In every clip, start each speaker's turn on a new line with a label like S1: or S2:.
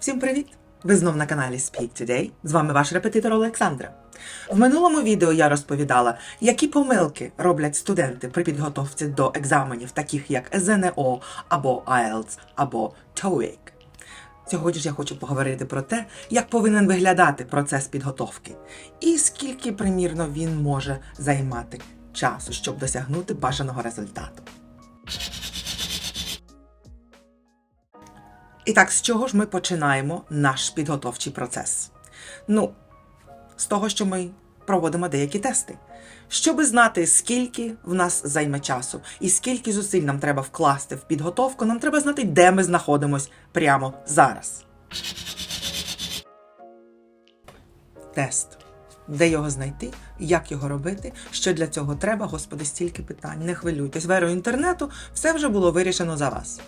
S1: Всім привіт! Ви знов на каналі Speak Today. З вами ваш репетитор Олександра. В минулому відео я розповідала, які помилки роблять студенти при підготовці до екзаменів, таких як ЗНО або IELTS або TOEIC. Сьогодні ж я хочу поговорити про те, як повинен виглядати процес підготовки, і скільки примірно він може займати часу, щоб досягнути бажаного результату. І так, з чого ж ми починаємо наш підготовчий процес? Ну, з того, що ми проводимо деякі тести. Щоби знати, скільки в нас займе часу і скільки зусиль нам треба вкласти в підготовку, нам треба знати, де ми знаходимось прямо зараз. Тест. Де його знайти, як його робити, що для цього треба, господи, стільки питань. Не хвилюйтесь, верою інтернету все вже було вирішено за вас.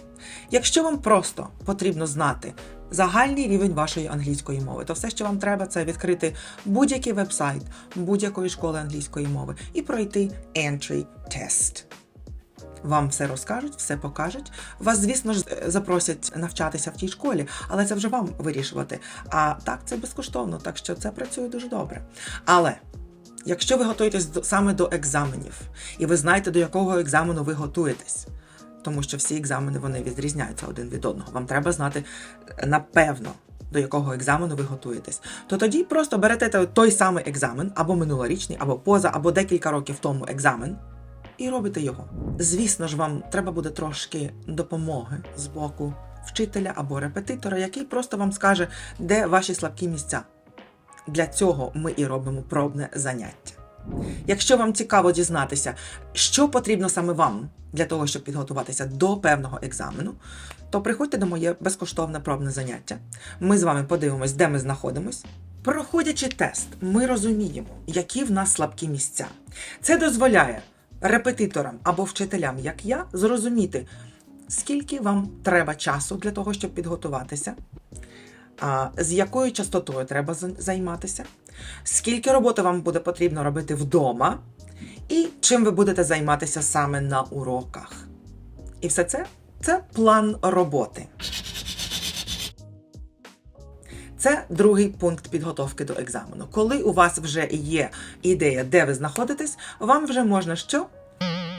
S1: Якщо вам просто потрібно знати загальний рівень вашої англійської мови, то все, що вам треба, це відкрити будь-який вебсайт будь-якої школи англійської мови і пройти entry test. Вам все розкажуть, все покажуть. Вас, звісно ж, запросять навчатися в тій школі, але це вже вам вирішувати. А так це безкоштовно, так що це працює дуже добре. Але якщо ви готуєтесь до, саме до екзаменів, і ви знаєте, до якого екзамену ви готуєтесь, тому що всі екзамени вони відрізняються один від одного. Вам треба знати е, напевно. До якого екзамену ви готуєтесь, то тоді просто берете той самий екзамен, або минулорічний, або поза, або декілька років тому екзамен, і робите його. Звісно ж, вам треба буде трошки допомоги з боку вчителя або репетитора, який просто вам скаже, де ваші слабкі місця. Для цього ми і робимо пробне заняття. Якщо вам цікаво дізнатися, що потрібно саме вам для того, щоб підготуватися до певного екзамену, то приходьте до моє безкоштовне пробне заняття. Ми з вами подивимось, де ми знаходимось. Проходячи тест, ми розуміємо, які в нас слабкі місця. Це дозволяє репетиторам або вчителям, як я, зрозуміти, скільки вам треба часу для того, щоб підготуватися, з якою частотою треба займатися, скільки роботи вам буде потрібно робити вдома, і чим ви будете займатися саме на уроках. І все це це план роботи. Це другий пункт підготовки до екзамену. Коли у вас вже є ідея, де ви знаходитесь, вам вже можна що?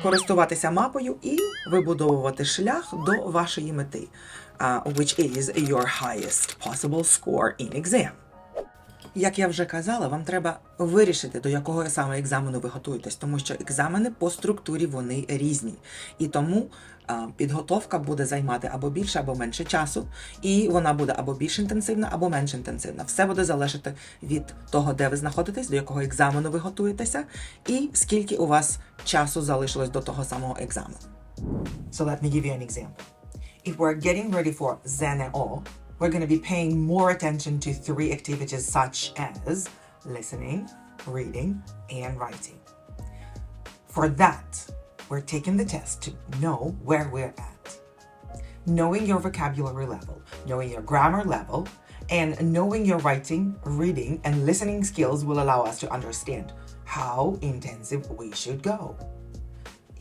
S1: Користуватися мапою і вибудовувати шлях до вашої мети, uh, which is your highest possible score in exam. Як я вже казала, вам треба вирішити, до якого саме екзамену ви готуєтесь, тому що екзамени по структурі вони різні. І тому підготовка буде займати або більше, або менше часу, і вона буде або більш інтенсивна, або менш інтенсивна. Все буде залежати від того, де ви знаходитесь, до якого екзамену ви готуєтеся, і скільки у вас часу залишилось до того самого екзамену. So let me give you an example. If we're getting ready for ZNO, we're going to be paying more attention to three activities such as listening, reading, and writing. For that, we're taking the test to know where we're at. Knowing your vocabulary level, knowing your grammar level, and knowing your writing, reading, and listening skills will allow us to understand how intensive we should go.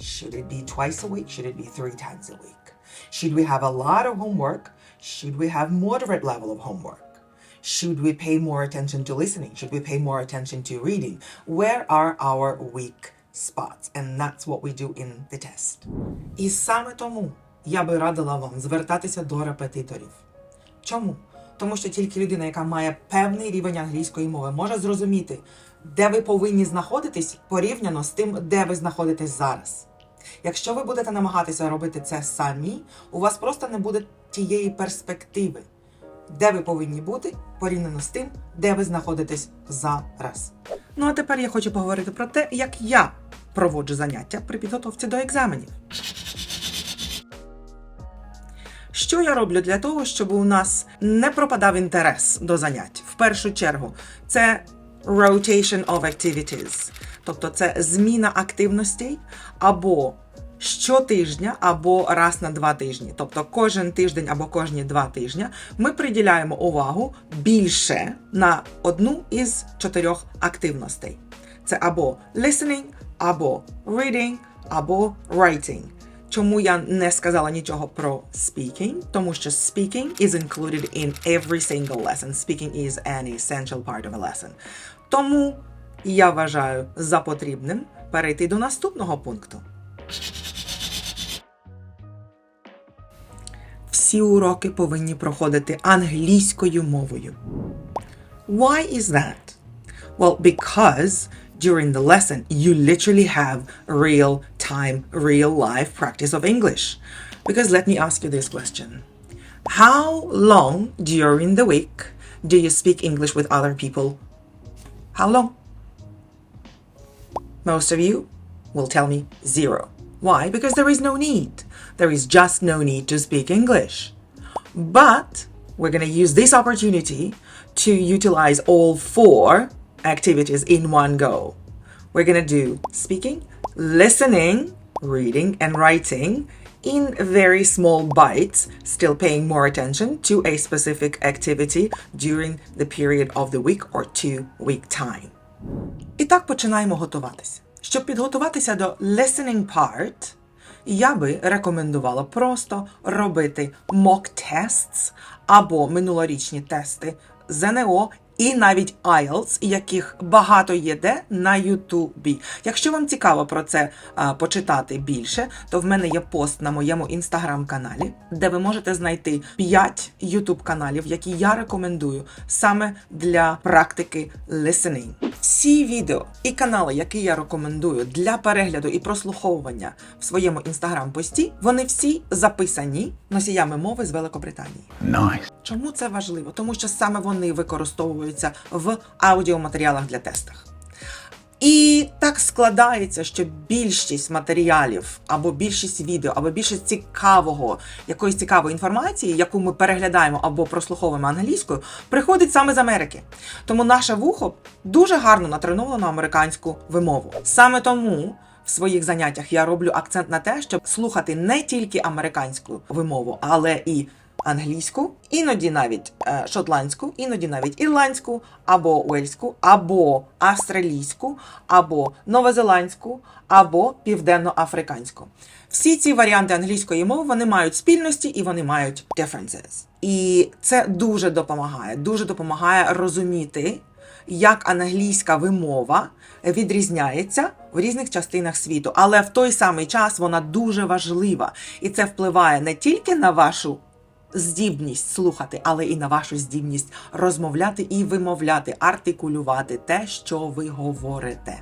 S1: Should it be twice a week? Should it be three times a week? Should we have a lot of homework? Should we have moderate level of homework? Should we pay more attention to listening? Should we pay more attention to reading? Where are our weak spots? And that's what we do in the test. І саме тому я би радила вам звертатися до репетиторів. Чому? Тому що тільки людина, яка має певний рівень англійської мови, може зрозуміти, де ви повинні знаходитись порівняно з тим, де ви знаходитесь зараз. Якщо ви будете намагатися робити це самі, у вас просто не буде тієї перспективи, де ви повинні бути порівняно з тим, де ви знаходитесь зараз. Ну а тепер я хочу поговорити про те, як я проводжу заняття при підготовці до екзаменів. Що я роблю для того, щоб у нас не пропадав інтерес до занять? В першу чергу, це rotation of activities, тобто це зміна активностей або щотижня, або раз на два тижні. Тобто кожен тиждень або кожні два тижні ми приділяємо увагу більше на одну із чотирьох активностей. Це або listening, або reading, або writing. Чому я не сказала нічого про speaking? Тому що speaking is included in every single lesson. Speaking is an essential part of a lesson. Тому я вважаю за потрібним перейти до наступного пункту. Всі уроки повинні проходити англійською мовою. Why is that? Well, because during the lesson, you literally have real time, real life practice of English. Because let me ask you this question How long during the week do you speak English with other people? How long? Most of you will tell me zero. Why? Because there is no need. There is just no need to speak English. But we're going to use this opportunity to utilize all four activities in one go. We're going to do speaking, listening, reading, and writing in very small bites, still paying more attention to a specific activity during the period of the week or two week time. І так починаємо готуватися. Щоб підготуватися до listening part, я би рекомендувала просто робити mock tests або минулорічні тести ЗНО і навіть IELTS, яких багато є де на Ютубі. Якщо вам цікаво про це а, почитати більше, то в мене є пост на моєму інстаграм-каналі, де ви можете знайти 5 Ютуб каналів, які я рекомендую саме для практики listening. Всі відео і канали, які я рекомендую для перегляду і прослуховування в своєму інстаграм-пості, вони всі записані носіями мови з Великобританії.
S2: Nice.
S1: Чому це важливо? Тому що саме вони використовуються в аудіоматеріалах для тестах. І так складається, що більшість матеріалів, або більшість відео, або більшість цікавого, якоїсь цікавої інформації, яку ми переглядаємо або прослуховуємо англійською, приходить саме з Америки. Тому наше вухо дуже гарно натреновано на американську вимову. Саме тому. В своїх заняттях я роблю акцент на те, щоб слухати не тільки американську вимову, але і англійську, іноді навіть е, шотландську, іноді навіть ірландську, або уельську, або австралійську, або новозеландську, або південноафриканську. Всі ці варіанти англійської мови вони мають спільності і вони мають differences. І це дуже допомагає. Дуже допомагає розуміти, як англійська вимова відрізняється в різних частинах світу, але в той самий час вона дуже важлива, і це впливає не тільки на вашу здібність слухати, але і на вашу здібність розмовляти і вимовляти, артикулювати те, що ви говорите.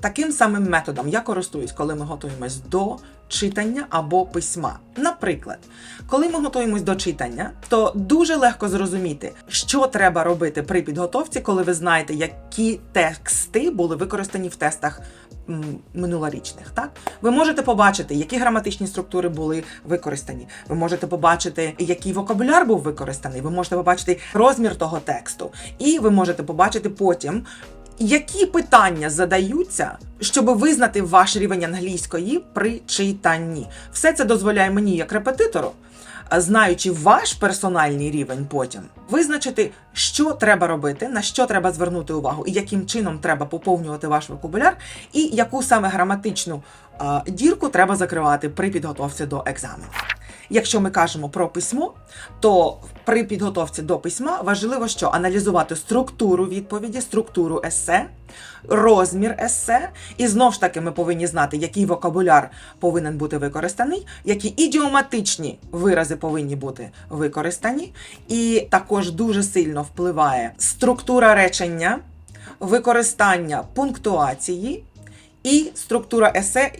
S1: Таким самим методом я користуюсь, коли ми готуємось до читання або письма. Наприклад, коли ми готуємось до читання, то дуже легко зрозуміти, що треба робити при підготовці, коли ви знаєте, які тексти були використані в тестах минулорічних. Так, ви можете побачити, які граматичні структури були використані. Ви можете побачити, який вокабуляр був використаний. Ви можете побачити розмір того тексту, і ви можете побачити потім. Які питання задаються, щоб визнати ваш рівень англійської при читанні? Все це дозволяє мені, як репетитору, знаючи ваш персональний рівень потім, визначити, що треба робити, на що треба звернути увагу, і яким чином треба поповнювати ваш вокабуляр, і яку саме граматичну дірку треба закривати при підготовці до екзамену. Якщо ми кажемо про письмо, то при підготовці до письма важливо, що аналізувати структуру відповіді, структуру есе, розмір есе, і знов ж таки ми повинні знати, який вокабуляр повинен бути використаний, які ідіоматичні вирази повинні бути використані, і також дуже сильно впливає структура речення, використання пунктуації і структура есе,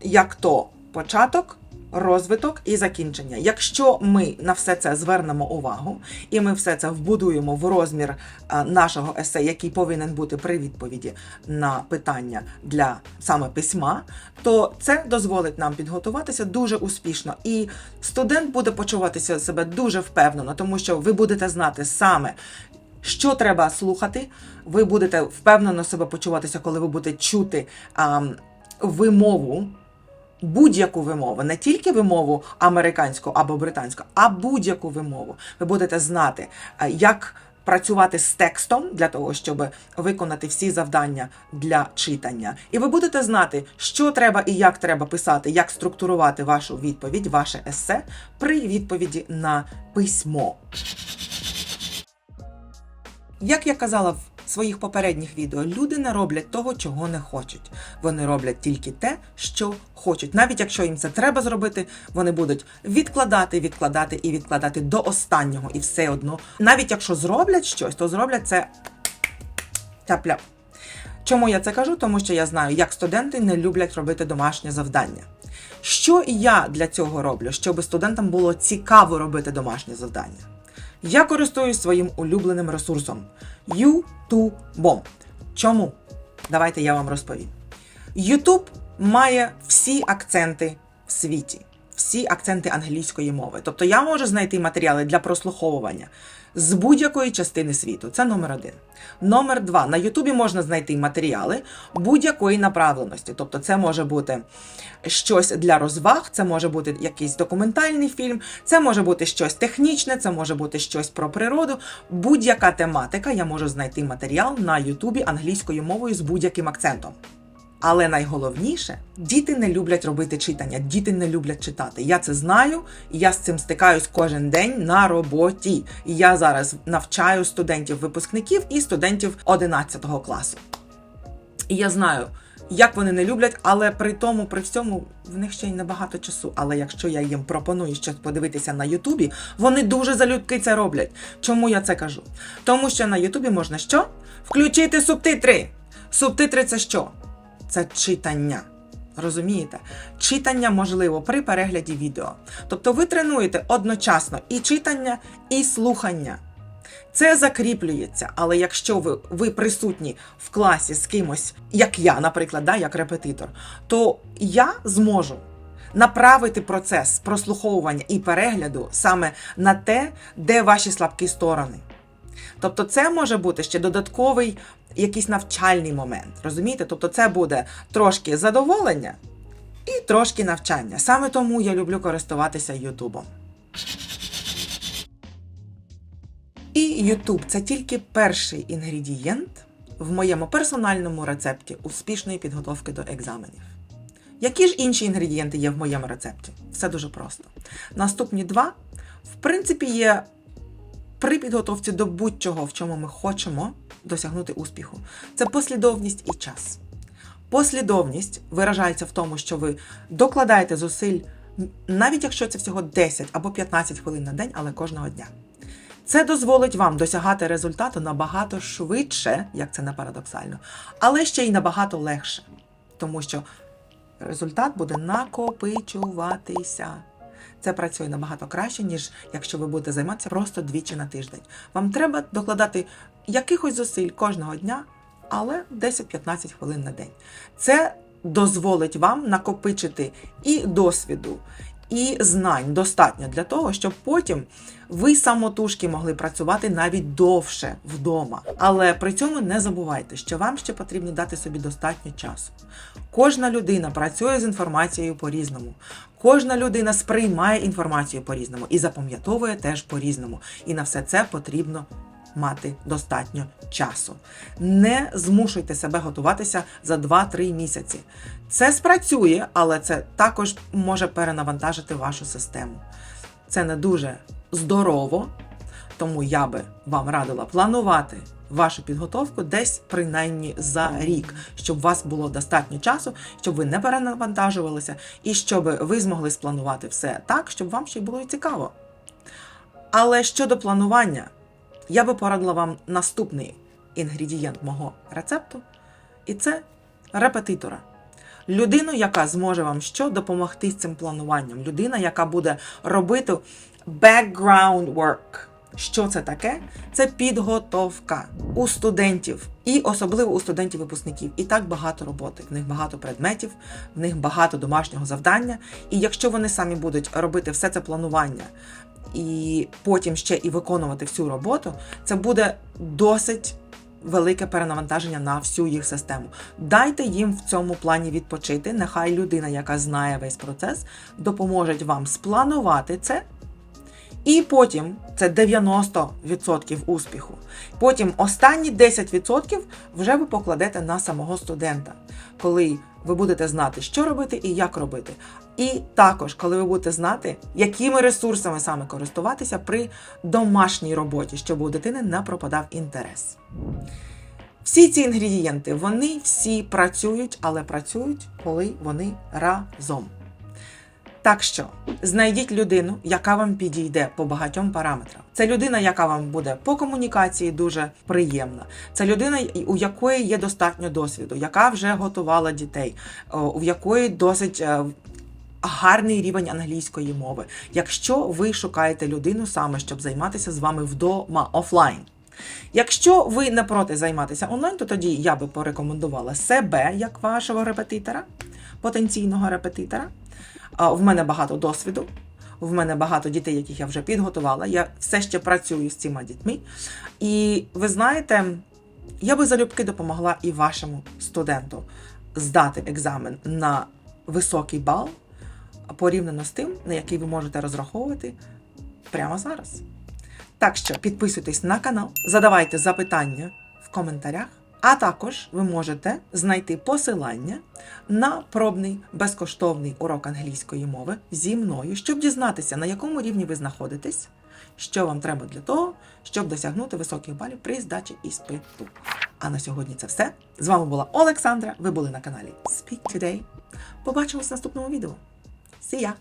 S1: як то початок розвиток і закінчення. Якщо ми на все це звернемо увагу, і ми все це вбудуємо в розмір нашого есе, який повинен бути при відповіді на питання для саме письма, то це дозволить нам підготуватися дуже успішно. І студент буде почуватися себе дуже впевнено, тому що ви будете знати саме. Що треба слухати, ви будете впевнено себе почуватися, коли ви будете чути а, вимову будь-яку вимову, не тільки вимову американську або британську, а будь-яку вимову. Ви будете знати, е, як працювати з текстом для того, щоб виконати всі завдання для читання. І ви будете знати, що треба і як треба писати, як структурувати вашу відповідь, ваше есе при відповіді на письмо. Як я казала в своїх попередніх відео, люди не роблять того, чого не хочуть. Вони роблять тільки те, що хочуть. Навіть якщо їм це треба зробити, вони будуть відкладати, відкладати і відкладати до останнього, і все одно. Навіть якщо зроблять щось, то зроблять це тяп-ляп. Чому я це кажу? Тому що я знаю, як студенти не люблять робити домашнє завдання. Що я для цього роблю, щоб студентам було цікаво робити домашнє завдання? Я користуюсь своїм улюбленим ресурсом YouTube. Чому? Давайте я вам розповім. YouTube має всі акценти в світі, всі акценти англійської мови. Тобто я можу знайти матеріали для прослуховування з будь-якої частини світу. Це номер один. Номер два. На Ютубі можна знайти матеріали будь-якої направленості. Тобто, це може бути щось для розваг, це може бути якийсь документальний фільм, це може бути щось технічне, це може бути щось про природу. Будь-яка тематика, я можу знайти матеріал на Ютубі англійською мовою з будь-яким акцентом. Але найголовніше, діти не люблять робити читання, діти не люблять читати. Я це знаю, і я з цим стикаюсь кожен день на роботі. І я зараз навчаю студентів-випускників і студентів 11 класу. І я знаю, як вони не люблять, але при тому, при всьому, в них ще й небагато часу. Але якщо я їм пропоную щось подивитися на Ютубі, вони дуже залюбки це роблять. Чому я це кажу? Тому що на Ютубі можна що? Включити субтитри. Субтитри це що? Це читання. Розумієте? Читання можливо при перегляді відео. Тобто ви тренуєте одночасно і читання, і слухання. Це закріплюється, але якщо ви, ви присутні в класі з кимось, як я, наприклад, да, як репетитор, то я зможу направити процес прослуховування і перегляду саме на те, де ваші слабкі сторони. Тобто, це може бути ще додатковий якийсь навчальний момент. Розумієте? Тобто, це буде трошки задоволення і трошки навчання. Саме тому я люблю користуватися Ютубом. І YouTube це тільки перший інгредієнт в моєму персональному рецепті успішної підготовки до екзаменів. Які ж інші інгредієнти є в моєму рецепті? Все дуже просто. Наступні два, в принципі, є при підготовці до будь-чого, в чому ми хочемо досягнути успіху. Це послідовність і час. Послідовність виражається в тому, що ви докладаєте зусиль, навіть якщо це всього 10 або 15 хвилин на день, але кожного дня. Це дозволить вам досягати результату набагато швидше, як це не парадоксально, але ще й набагато легше, тому що результат буде накопичуватися. Це працює набагато краще, ніж якщо ви будете займатися просто двічі на тиждень. Вам треба докладати якихось зусиль кожного дня, але 10-15 хвилин на день. Це дозволить вам накопичити і досвіду, і знань достатньо для того, щоб потім ви самотужки могли працювати навіть довше вдома. Але при цьому не забувайте, що вам ще потрібно дати собі достатньо часу. Кожна людина працює з інформацією по-різному. Кожна людина сприймає інформацію по-різному і запам'ятовує теж по-різному. І на все це потрібно мати достатньо часу. Не змушуйте себе готуватися за 2-3 місяці. Це спрацює, але це також може перенавантажити вашу систему. Це не дуже здорово, тому я би вам радила планувати вашу підготовку десь принаймні за рік, щоб у вас було достатньо часу, щоб ви не перенавантажувалися, і щоб ви змогли спланувати все так, щоб вам ще й було цікаво. Але щодо планування, я би порадила вам наступний інгредієнт мого рецепту, і це репетитора. Людину, яка зможе вам що допомогти з цим плануванням. Людина, яка буде робити background work. Що це таке? Це підготовка у студентів, і особливо у студентів-випускників. І так багато роботи. В них багато предметів, в них багато домашнього завдання. І якщо вони самі будуть робити все це планування і потім ще і виконувати всю роботу, це буде досить велике перенавантаження на всю їх систему. Дайте їм в цьому плані відпочити. Нехай людина, яка знає весь процес, допоможе вам спланувати це. І потім це 90% успіху. Потім останні 10% вже ви покладете на самого студента, коли ви будете знати, що робити і як робити. І також, коли ви будете знати, якими ресурсами саме користуватися при домашній роботі, щоб у дитини не пропадав інтерес. Всі ці інгредієнти, вони всі працюють, але працюють, коли вони разом. Так що знайдіть людину, яка вам підійде по багатьом параметрам. Це людина, яка вам буде по комунікації дуже приємна. Це людина, у якої є достатньо досвіду, яка вже готувала дітей, у якої досить е, гарний рівень англійської мови. Якщо ви шукаєте людину саме, щоб займатися з вами вдома офлайн. Якщо ви не проти займатися онлайн, то тоді я би порекомендувала себе як вашого репетитора, потенційного репетитора. В мене багато досвіду, в мене багато дітей, яких я вже підготувала. Я все ще працюю з цими дітьми. І ви знаєте, я би залюбки допомогла і вашому студенту здати екзамен на високий бал порівняно з тим, на який ви можете розраховувати прямо зараз. Так що підписуйтесь на канал, задавайте запитання в коментарях, а також ви можете знайти посилання на пробний безкоштовний урок англійської мови зі мною, щоб дізнатися, на якому рівні ви знаходитесь, що вам треба для того, щоб досягнути високих балів при здачі іспиту. А на сьогодні це все. З вами була Олександра. Ви були на каналі Speak Today. Побачимось в наступному відео. See ya!